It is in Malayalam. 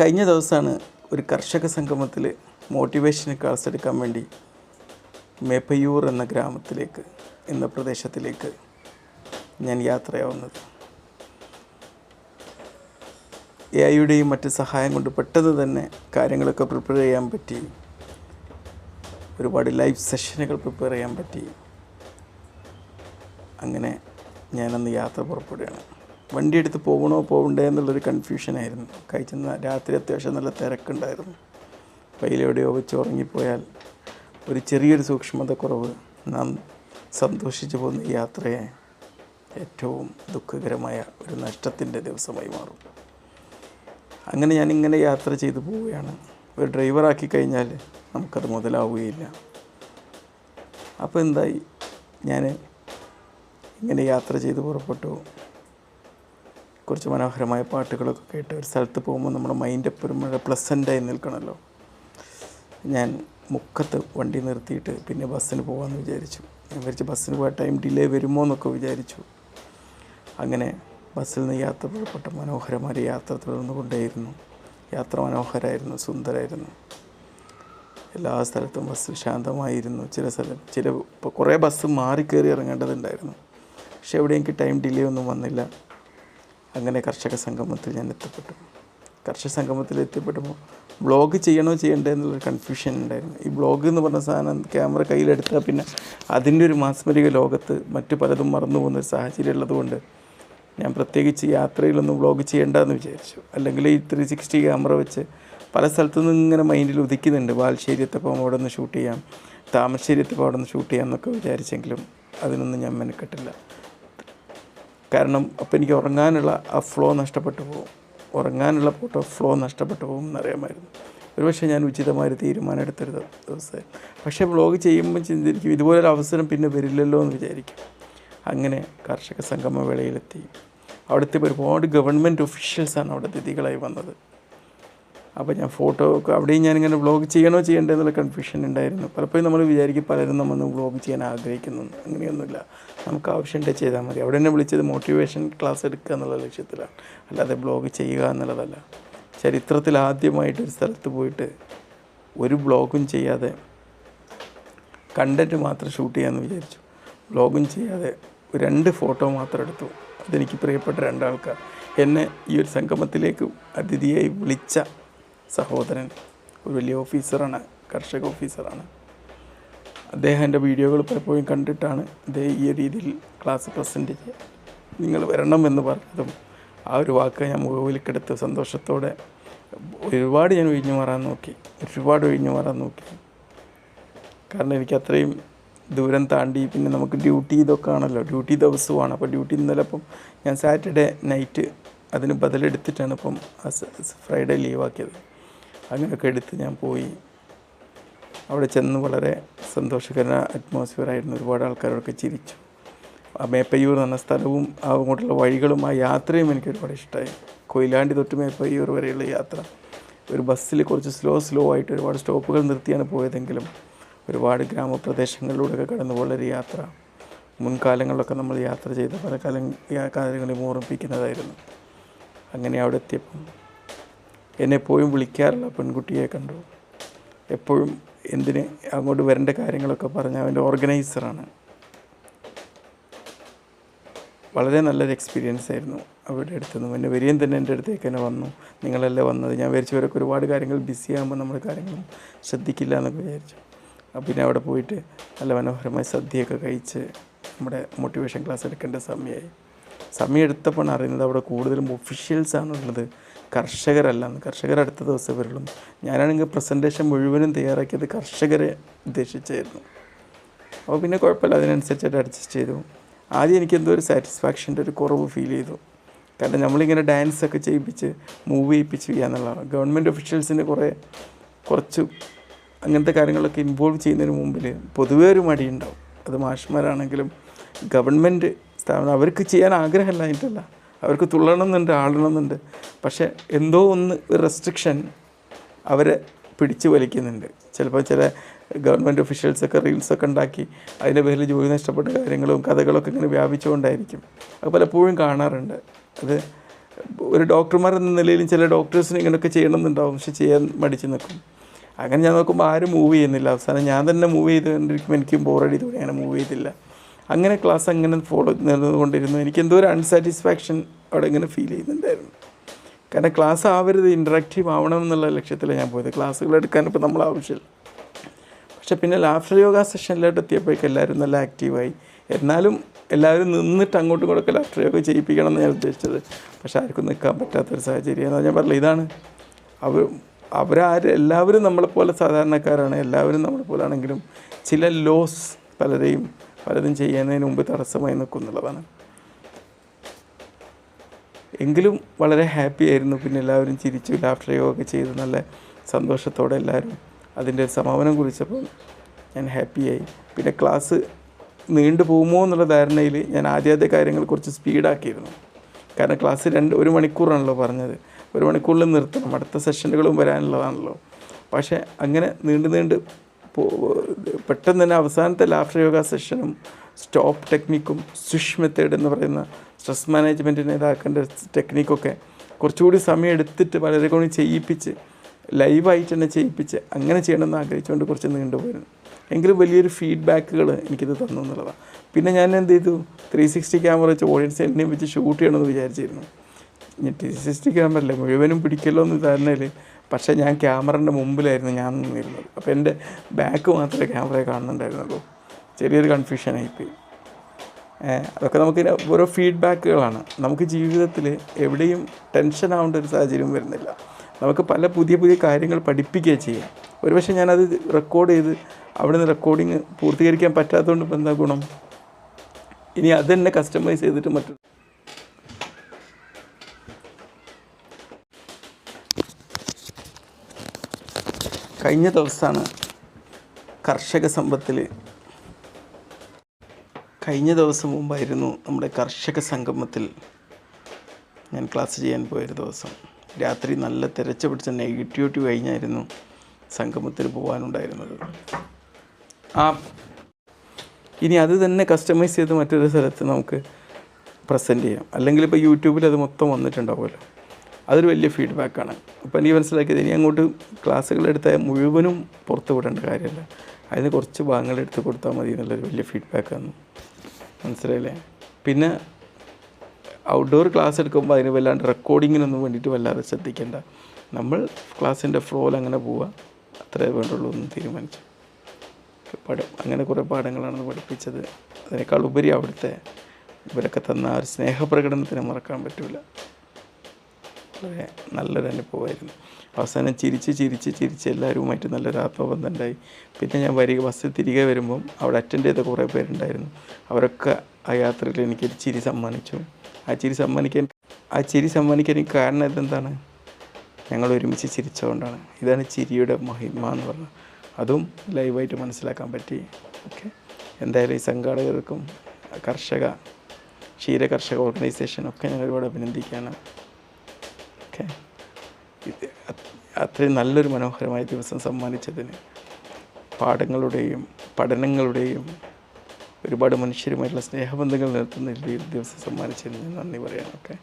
കഴിഞ്ഞ ദിവസമാണ് ഒരു കർഷക സംഗമത്തിൽ മോട്ടിവേഷൻ ക്ലാസ് എടുക്കാൻ വേണ്ടി മേപ്പയ്യൂർ എന്ന ഗ്രാമത്തിലേക്ക് എന്ന പ്രദേശത്തിലേക്ക് ഞാൻ യാത്രയാവുന്നത്. എ ഐയുടെയും മറ്റ് സഹായം കൊണ്ട് പെട്ടെന്ന് തന്നെ കാര്യങ്ങളൊക്കെ പ്രിപ്പയർ ചെയ്യാൻ പറ്റി. ഒരുപാട് ലൈവ് സെഷനുകൾ പ്രിപ്പയർ ചെയ്യാൻ പറ്റി. അങ്ങനെ ഞാനന്ന് യാത്ര പുറപ്പെടുകയാണ്. വണ്ടി എടുത്ത് പോകണോ പോകണ്ടേ എന്നുള്ളൊരു കൺഫ്യൂഷനായിരുന്നു കഴിച്ചുന്ന രാത്രി അത്യാവശ്യം നല്ല തിരക്കുണ്ടായിരുന്നു. പയ്യിലെവിടെയോ വെച്ച് ഉറങ്ങിപ്പോയാൽ ഒരു ചെറിയൊരു സൂക്ഷ്മത കുറവ് നാം സന്തോഷിച്ചു പോകുന്ന യാത്രയെ ഏറ്റവും ദുഃഖകരമായ ഒരു നഷ്ടത്തിന്റെ ദിവസമായി മാറും. അങ്ങനെ ഞാനിങ്ങനെ യാത്ര ചെയ്തു പോവുകയാണ്. ഒരു ഡ്രൈവറാക്കി കഴിഞ്ഞാൽ നമുക്കത് മുതലാവുകയില്ല. അപ്പോൾ എന്തായി? ഞാൻ ഇങ്ങനെ യാത്ര ചെയ്ത് പുറപ്പെട്ടു. കുറച്ച് മനോഹരമായ പാട്ടുകളൊക്കെ കേട്ട് ഒരു സ്ഥലത്ത് പോകുമ്പോൾ നമ്മുടെ മൈൻഡ് എപ്പോഴും വളരെ പ്ലസന്റായി നിൽക്കണമല്ലോ ഞാൻ മുക്കത്ത് വണ്ടി നിർത്തിയിട്ട് പിന്നെ ബസ്സിന് പോകാമെന്ന് വിചാരിച്ചു. ഞാൻ വിചാരിച്ചു ബസ്സിന് പോയ ടൈം ഡിലേ വരുമോ എന്നൊക്കെ വിചാരിച്ചു. അങ്ങനെ ബസ്സിൽ നിന്ന് യാത്ര പുറപ്പെട്ട മനോഹരമായ യാത്ര തുടർന്നുകൊണ്ടേയിരുന്നു. യാത്ര മനോഹരമായിരുന്നു സുന്ദരമായിരുന്നു എല്ലാ സ്ഥലത്തും ബസ് ശാന്തമായിരുന്നു. ചില സ്ഥലം ചില കുറേ ബസ് മാറി കയറി ഇറങ്ങേണ്ടതുണ്ടായിരുന്നു. പക്ഷെ എവിടെയെങ്കിലും ടൈം ഡിലേ ഒന്നും വന്നില്ല. അങ്ങനെ കർഷക സംഗമത്തിൽ ഞാൻ എത്തപ്പെട്ടു. കർഷക സംഗമത്തിൽ എത്തിപ്പെട്ടപ്പോൾ ബ്ലോഗ് ചെയ്യണോ ചെയ്യണ്ടേ എന്നുള്ളൊരു കൺഫ്യൂഷൻ ഉണ്ടായിരുന്നു. ഈ ബ്ലോഗ് എന്ന് പറഞ്ഞ സാധനം ക്യാമറ കയ്യിലെടുത്താൽ പിന്നെ അതിന്റെ ഒരു മാസ്മരിക ലോകത്ത് മറ്റു പലതും മറന്നു പോകുന്ന ഒരു സാഹചര്യം ഉള്ളതുകൊണ്ട് ഞാൻ പ്രത്യേകിച്ച് യാത്രയിലൊന്നും വ്ളോഗ് ചെയ്യേണ്ടെന്ന് വിചാരിച്ചു. അല്ലെങ്കിൽ ഈ ത്രീ സിക്സ്റ്റി ക്യാമറ വെച്ച് പല സ്ഥലത്തു നിന്നും ഇങ്ങനെ മൈൻഡിൽ ഉദിക്കുന്നുണ്ട്. ബാൽശ്ശേരി എത്തപ്പം അവിടെ നിന്ന് ഷൂട്ട് ചെയ്യാം താമരശ്ശേരി എത്തപ്പം അവിടെ നിന്ന് ഷൂട്ട് ചെയ്യാം എന്നൊക്കെ വിചാരിച്ചെങ്കിലും അതിനൊന്നും ഞാൻ മെനക്കെട്ടില്ല. കാരണം അപ്പോൾ എനിക്ക് ഉറങ്ങാനുള്ള ആ ഫ്ലോ നഷ്ടപ്പെട്ടു പോകും. ഉറങ്ങാനുള്ള ഫോട്ടോ ഫ്ലോ നഷ്ടപ്പെട്ടു പോകും എന്നറിയാമായിരുന്നു. ഒരുപക്ഷെ ഞാൻ ഉചിതമായൊരു തീരുമാനം എടുത്തൊരു ദിവസം പക്ഷേ വ്ളോഗ് ചെയ്യുമ്പോൾ ചിന്തിരിക്കും ഇതുപോലൊരു അവസരം പിന്നെ വരില്ലല്ലോ എന്ന് വിചാരിക്കും. അങ്ങനെ കർഷക സംഗമ വേളയിലെത്തി അവിടുത്തെ ഒരുപാട് ഗവൺമെന്റ് ഒഫീഷ്യൽസാണ് അവിടെ അതിഥികളായി വന്നത്. അപ്പോൾ ഞാൻ ഫോട്ടോ ഒക്കെ അവിടെയും ഇങ്ങനെ വ്ളോഗ് ചെയ്യണോ ചെയ്യണ്ടേ എന്നുള്ള കൺഫ്യൂഷൻ ഉണ്ടായിരുന്നു. പലപ്പോഴും നമ്മൾ വിചാരിക്കും പലരും നമ്മൾ വ്ളോഗ് ചെയ്യാൻ ആഗ്രഹിക്കുന്നു. അങ്ങനെയൊന്നുമില്ല. നമുക്ക് ആവശ്യമുണ്ടെങ്കിൽ ചെയ്താൽ മതി. അവിടെ എന്നെ വിളിച്ചത് മോട്ടിവേഷൻ ക്ലാസ് എടുക്കുക എന്നുള്ള ലക്ഷ്യത്തിലാണ്. അല്ലാതെ ബ്ലോഗ് ചെയ്യുക എന്നുള്ളതല്ല. ചരിത്രത്തിൽ ആദ്യമായിട്ട് ഒരു സ്ഥലത്ത് പോയിട്ട് ഒരു ബ്ലോഗും ചെയ്യാതെ കണ്ടന്റ് മാത്രം ഷൂട്ട് ചെയ്യാമെന്ന് വിചാരിച്ചു. വ്ളോഗും ചെയ്യാതെ രണ്ട് ഫോട്ടോ മാത്രം എടുത്തു. അതെനിക്ക് പ്രിയപ്പെട്ട രണ്ടാൾക്കാർ. എന്നെ ഈ ഒരു സംഗമത്തിലേക്ക് അതിഥിയായി വിളിച്ച സഹോദരൻ ഒരു വലിയ ഓഫീസറാണ് കർഷക ഓഫീസറാണ്. അദ്ദേഹം എന്റെ വീഡിയോകൾ പലപ്പോഴും കണ്ടിട്ടാണ് അദ്ദേഹം ഈ രീതിയിൽ ക്ലാസ് പ്രസന്റ് ചെയ്യുക നിങ്ങൾ വരണം എന്ന് പറഞ്ഞതും ആ ഒരു വാക്ക് ഞാൻ മുഖവിലേക്കെടുത്ത് സന്തോഷത്തോടെ ഒരുപാട് ഞാൻ ഒഴിഞ്ഞു മാറാൻ നോക്കി ഒരുപാട് ഒഴിഞ്ഞു മാറാൻ നോക്കി. കാരണം എനിക്ക് അത്രയും ദൂരം താണ്ടി പിന്നെ നമുക്ക് ഡ്യൂട്ടി ഇതൊക്കെ ആണല്ലോ ഡ്യൂട്ടി ദിവസമാണ് അപ്പോൾ ഡ്യൂട്ടി ഇന്നലെ അപ്പം ഞാൻ സാറ്റർഡേ നൈറ്റ് അതിന് ബദലെടുത്തിട്ടാണ് ഇപ്പം ഫ്രൈഡേ ലീവാക്കിയത്. അങ്ങനെയൊക്കെ എടുത്ത് ഞാൻ പോയി. അവിടെ ചെന്ന് വളരെ സന്തോഷകര അറ്റ്മോസ്ഫിയർ ആയിരുന്നു. ഒരുപാട് ആൾക്കാരോടൊക്കെ ചിരിച്ചു. ആ മേപ്പയ്യൂർ എന്ന സ്ഥലവും അങ്ങോട്ടുള്ള വഴികളും ആ യാത്രയും എനിക്ക് ഒരുപാട് ഇഷ്ടമായി കൊയിലാണ്ടി തൊട്ട് മേപ്പയ്യൂർ വരെയുള്ള യാത്ര. ഒരു ബസ്സിൽ കുറച്ച് സ്ലോ സ്ലോ ആയിട്ട് ഒരുപാട് സ്റ്റോപ്പുകൾ നിർത്തിയാണ് പോയതെങ്കിലും ഒരുപാട് ഗ്രാമപ്രദേശങ്ങളിലൂടെയൊക്കെ കടന്നു പോകുന്നൊരു യാത്ര. മുൻകാലങ്ങളിലൊക്കെ നമ്മൾ യാത്ര ചെയ്ത പല കാലം കാര്യങ്ങളെയും ഓർമ്മിപ്പിക്കുന്നതായിരുന്നു. അങ്ങനെ അവിടെ എത്തിയപ്പം എന്നെ എപ്പോഴും വിളിക്കാറുള്ള പെൺകുട്ടിയെ കണ്ടു. എപ്പോഴും എന്തിന് അങ്ങോട്ട് വരേണ്ട കാര്യങ്ങളൊക്കെ പറഞ്ഞ അവന്റെ ഓർഗനൈസറാണ് വളരെ നല്ലൊരു എക്സ്പീരിയൻസ് ആയിരുന്നു അവരുടെ അടുത്ത് നിന്നും. എന്റെ വരികയും തന്നെ എന്റെ അടുത്തേക്ക് തന്നെ വന്നു. നിങ്ങളല്ലേ വന്നത്? ഞാൻ വിചാരിച്ചവരൊക്കെ ഒരുപാട് കാര്യങ്ങൾ ബിസി ആകുമ്പോൾ നമ്മൾ കാര്യങ്ങളും ശ്രദ്ധിക്കില്ല എന്നൊക്കെ വിചാരിച്ചു. അപ്പം പിന്നെ അവിടെ പോയിട്ട് നല്ല മനോഹരമായ സദ്യയൊക്കെ കഴിച്ച് നമ്മുടെ മോട്ടിവേഷൻ ക്ലാസ് എടുക്കേണ്ട സമയമായി. സമയം എടുത്തപ്പോൾ അറിയുന്നത് അവിടെ കൂടുതലും ഒഫീഷ്യൽസാണ് ഉള്ളത്. കർഷകരല്ല കർഷകർ അടുത്ത ദിവസം വരുള്ളൂ. ഞാനാണെങ്കിൽ പ്രസന്റേഷൻ മുഴുവനും തയ്യാറാക്കിയത് കർഷകരെ ഉദ്ദേശിച്ചായിരുന്നു. അപ്പോൾ പിന്നെ കുഴപ്പമില്ല. അതിനനുസരിച്ചായിട്ട് അഡ്ജസ്റ്റ് ചെയ്തു. ആദ്യം എനിക്ക് എന്തോ ഒരു സാറ്റിസ്ഫാക്ഷന്റെ ഒരു കുറവ് ഫീൽ ചെയ്തു. കാരണം നമ്മളിങ്ങനെ ഡാൻസ് ഒക്കെ ചെയ്യിപ്പിച്ച് മൂവ് ചെയ്യിപ്പിച്ച് ചെയ്യുക എന്നുള്ളതാണ്. ഗവൺമെന്റ് ഒഫീഷ്യൽസിന് കുറേ കുറച്ച് അങ്ങനത്തെ കാര്യങ്ങളൊക്കെ ഇൻവോൾവ് ചെയ്യുന്നതിന് മുമ്പിൽ പൊതുവേ ഒരു മടിയുണ്ടാവും. അത് മാഷ്മാരാണെങ്കിലും ഗവൺമെന്റ് സ്ഥാപനം. അവർക്ക് ചെയ്യാൻ ആഗ്രഹമില്ലായിട്ടല്ല അവർക്ക് തുള്ളണമെന്നുണ്ട് ആളണമെന്നുണ്ട് പക്ഷേ എന്തോ ഒന്ന് ഒരു റെസ്ട്രിക്ഷൻ അവരെ പിടിച്ചു വലിക്കുന്നുണ്ട്. ചിലപ്പോൾ ചില ഗവൺമെന്റ് ഒഫീഷ്യൽസൊക്കെ റീൽസൊക്കെ ഉണ്ടാക്കി അതിന്റെ പേരിൽ ജോലി നഷ്ടപ്പെട്ട കാര്യങ്ങളും കഥകളൊക്കെ ഇങ്ങനെ വ്യാപിച്ചുകൊണ്ടായിരിക്കും. അത് പലപ്പോഴും കാണാറുണ്ട്. അത് ഒരു ഡോക്ടർമാർ എന്ന നിലയിലും ചില ഡോക്ടേഴ്സിന് ഇങ്ങനെയൊക്കെ ചെയ്യണമെന്നുണ്ടാവും. പക്ഷെ ചെയ്യാൻ മടിച്ച് നിൽക്കും. അങ്ങനെ ഞാൻ നോക്കുമ്പോൾ ആരും മൂവ് ചെയ്യുന്നില്ല. അവസാനം ഞാൻ തന്നെ മൂവ് ചെയ്തുകൊണ്ടിരിക്കുമ്പോൾ എനിക്കും ബോറടി തോന്നി അങ്ങനെ മൂവ് ചെയ്തില്ല. അങ്ങനെ ക്ലാസ് അങ്ങനെ ഫോളോ നിന്നുകൊണ്ടിരുന്നു. എനിക്ക് എന്തോ ഒരു അൺസാറ്റിസ്ഫാക്ഷൻ അവിടെ ഇങ്ങനെ ഫീൽ ചെയ്യുന്നുണ്ടായിരുന്നു. കാരണം ക്ലാസ് ആവരുത് ഇൻട്രാക്റ്റീവ് ആവണം എന്നുള്ള ലക്ഷ്യത്തിലാണ് ഞാൻ പോയത്. ക്ലാസ്സുകൾ എടുക്കാൻ ഇപ്പോൾ നമ്മൾ ആവശ്യമില്ല. പക്ഷേ പിന്നെ ലാഫ്റ്റർ യോഗ സെഷനിലോട്ട് എത്തിയപ്പോഴേക്കും എല്ലാവരും നല്ല ആക്റ്റീവായി എന്നാലും എല്ലാവരും നിന്നിട്ട് അങ്ങോട്ടും ഇങ്ങോട്ടൊക്കെ ലാഫ്റ്റർ യോഗ ചെയ്യിപ്പിക്കണം എന്ന് ഞാൻ ഉദ്ദേശിച്ചത്. പക്ഷേ ആർക്കും നിൽക്കാൻ പറ്റാത്തൊരു സാഹചര്യം. എന്ന് ഞാൻ പറഞ്ഞില്ല ഇതാണ്. അവർ അവരാരും എല്ലാവരും നമ്മളെപ്പോലെ സാധാരണക്കാരാണ്. എല്ലാവരും നമ്മളെപ്പോലാണെങ്കിലും ചില ലോസ് പലരെയും പലതും ചെയ്യുന്നതിന് മുമ്പ് തടസ്സമായി നിൽക്കും എന്നുള്ളതാണ് എങ്കിലും വളരെ ഹാപ്പി ആയിരുന്നു. പിന്നെ എല്ലാവരും ചിരിച്ചു ലാഫ്റ്റർ യോഗ ചെയ്ത് നല്ല സന്തോഷത്തോടെ എല്ലാവരും അതിന്റെ സമാപനം കുറിച്ചപ്പോൾ ഞാൻ ഹാപ്പിയായി പിന്നെ ക്ലാസ് നീണ്ടു പോകുമോ എന്നുള്ള ധാരണയിൽ ഞാൻ ആദ്യാദ്യ കാര്യങ്ങൾ കുറച്ച് സ്പീഡാക്കിയിരുന്നു. കാരണം ക്ലാസ് രണ്ട് ഒരു മണിക്കൂറാണല്ലോ പറഞ്ഞത്. ഒരു മണിക്കൂറിൽ നിർത്തണം. അടുത്ത സെഷനുകളും വരാനുള്ളതാണല്ലോ. പക്ഷേ അങ്ങനെ നീണ്ടു നീണ്ട് പെട്ടെന്ന് തന്നെ അവസാനത്തെ ലാഫ്റ്റർ യോഗ സെഷനും സ്റ്റോപ്പ് ടെക്നിക്കും സ്വിഷ് മെത്തേഡ് എന്ന് പറയുന്ന സ്ട്രെസ് മാനേജ്മെന്റിനെ ഇതാക്കേണ്ട ടെക്നിക്കൊക്കെ കുറച്ചുകൂടി സമയം എടുത്തിട്ട് വളരെ കൂടി ചെയ്യിപ്പിച്ച് ലൈവായിട്ട് തന്നെ ചെയ്യിപ്പിച്ച് അങ്ങനെ ചെയ്യണമെന്ന് ആഗ്രഹിച്ചുകൊണ്ട് കുറച്ച് നീണ്ടുപോയിരുന്നു എങ്കിലും വലിയൊരു ഫീഡ്ബാക്കുകൾ എനിക്കിത് തന്നു എന്നുള്ളതാണ്. പിന്നെ ഞാൻ എന്ത് ചെയ്തു? ത്രീ സിക്സ്റ്റി ക്യാമറ വെച്ച് ഓഡിയൻസ് എന്നെയും വെച്ച് ഷൂട്ട് ചെയ്യണമെന്ന് വിചാരിച്ചിരുന്നു. ത്രീ സിക്സ്റ്റി ക്യാമറ അല്ലേ? മുഴുവനും പിടിക്കല്ലോ എന്ന് ധാരണയിൽ പക്ഷേ ഞാൻ ക്യാമറന്റെ മുമ്പിലായിരുന്നു ഞാൻ നിന്നിരുന്നത്. അപ്പോൾ എന്റെ ബാക്ക് മാത്രമേ ക്യാമറയെ കാണുന്നുണ്ടായിരുന്നുള്ളൂ. ചെറിയൊരു കൺഫ്യൂഷനായിപ്പോയി. അതൊക്കെ നമുക്ക് ഓരോ ഫീഡ്ബാക്കുകളാണ്. നമുക്ക് ജീവിതത്തിൽ എവിടെയും ടെൻഷൻ ആവേണ്ട ഒരു സാഹചര്യം വരുന്നില്ല. നമുക്ക് പല പുതിയ പുതിയ കാര്യങ്ങൾ പഠിപ്പിക്കുക ചെയ്യാം. ഒരുപക്ഷെ ഞാനത് റെക്കോർഡ് ചെയ്ത് അവിടെ നിന്ന് റെക്കോർഡിങ് പൂർത്തീകരിക്കാൻ പറ്റാത്തതുകൊണ്ട് ഇപ്പം എന്താ ഗുണം? ഇനി അത് തന്നെ കസ്റ്റമൈസ് ചെയ്തിട്ട് മറ്റു കഴിഞ്ഞ ദിവസമാണ് കർഷക സമ്പത്തിൽ കഴിഞ്ഞ ദിവസം മുമ്പായിരുന്നു നമ്മുടെ കർഷക സംഗമത്തിൽ ഞാൻ ക്ലാസ് ചെയ്യാൻ പോയൊരു ദിവസം. രാത്രി നല്ല തിരച്ചു പിടിച്ച നെഗറ്റിവിറ്റി കഴിഞ്ഞായിരുന്നു സംഗമത്തിൽ പോകാനുണ്ടായിരുന്നത്. ആ ഇനി അത് തന്നെ കസ്റ്റമൈസ് ചെയ്ത് മറ്റൊരു സ്ഥലത്ത് നമുക്ക് പ്രസന്റ് ചെയ്യാം. അല്ലെങ്കിൽ ഇപ്പോൾ യൂട്യൂബിൽ അത് മൊത്തം വന്നിട്ടുണ്ടാവുമല്ലോ. അതൊരു വലിയ ഫീഡ്ബാക്കാണ് അപ്പോൾ എനിക്ക് മനസ്സിലാക്കിയത് ഇനി അങ്ങോട്ട് ക്ലാസ്സുകൾ എടുത്താൽ മുഴുവനും പുറത്ത് വിടേണ്ട കാര്യമല്ല. അതിന് കുറച്ച് ഭാഗങ്ങൾ എടുത്ത് കൊടുത്താൽ മതി എന്നുള്ളൊരു വലിയ ഫീഡ്ബാക്കാണ് മനസ്സിലായില്ലേ? പിന്നെ ഔട്ട്ഡോർ ക്ലാസ് എടുക്കുമ്പോൾ അതിന് വല്ലാണ്ട് റെക്കോർഡിങ്ങിനൊന്നും വേണ്ടിയിട്ട് വല്ലാതെ ശ്രദ്ധിക്കേണ്ട. നമ്മൾ ക്ലാസ്സിന്റെ ഫ്ലോയിൽ അങ്ങനെ പോവുക അത്രേ വേണ്ടുള്ളൂ എന്ന് തീരുമാനിച്ചു. പഠം അങ്ങനെ കുറേ പാഠങ്ങളാണ് പഠിപ്പിച്ചത്. അതിനേക്കാൾ ഉപരി അവിടുത്തെ ഇവരൊക്കെ തന്ന ആ ഒരു സ്നേഹപ്രകടനത്തിന് മറക്കാൻ പറ്റില്ല വളരെ നല്ലൊരു അനുഭവമായിരുന്നു. അവസാനം ചിരിച്ച് ചിരിച്ച് ചിരിച്ച് എല്ലാവരുമായിട്ട് നല്ലൊരു ആത്മബന്ധം ഉണ്ടായി പിന്നെ ഞാൻ വരിക ബസ്സിൽ തിരികെ വരുമ്പം അവിടെ അറ്റൻഡ് ചെയ്ത കുറേ പേരുണ്ടായിരുന്നു. അവരൊക്കെ ആ യാത്രയിൽ എനിക്കൊരു ചിരി സമ്മാനിച്ചു. ആ ചിരി സമ്മാനിക്കാൻ ആ ചിരി സമ്മാനിക്കാൻ എനിക്ക് കാരണം ഇതെന്താണ്? ഞങ്ങൾ ഒരുമിച്ച് ചിരിച്ചുകൊണ്ടാണ് ഇതാണ് ചിരിയുടെ മഹിമ എന്ന് പറഞ്ഞത് അതും ലൈവായിട്ട് മനസ്സിലാക്കാൻ പറ്റി. ഓക്കെ. എന്തായാലും ഈ സംഘാടകർക്കും കർഷക ക്ഷീര കർഷക ഓർഗനൈസേഷനൊക്കെ ഞാൻ ഒരുപാട് അഭിനന്ദിക്കുകയാണ്. ഓക്കെ. അത്രയും നല്ലൊരു മനോഹരമായ ദിവസം സമ്മാനിച്ചതിന് പാഠങ്ങളുടെയും പഠനങ്ങളുടെയും ഒരുപാട് മനുഷ്യരുമായിട്ടുള്ള സ്നേഹബന്ധങ്ങൾ നിർത്തുന്ന ഈ ദിവസം സമ്മാനിച്ചതിന് നന്ദി പറയാം ഓക്കെ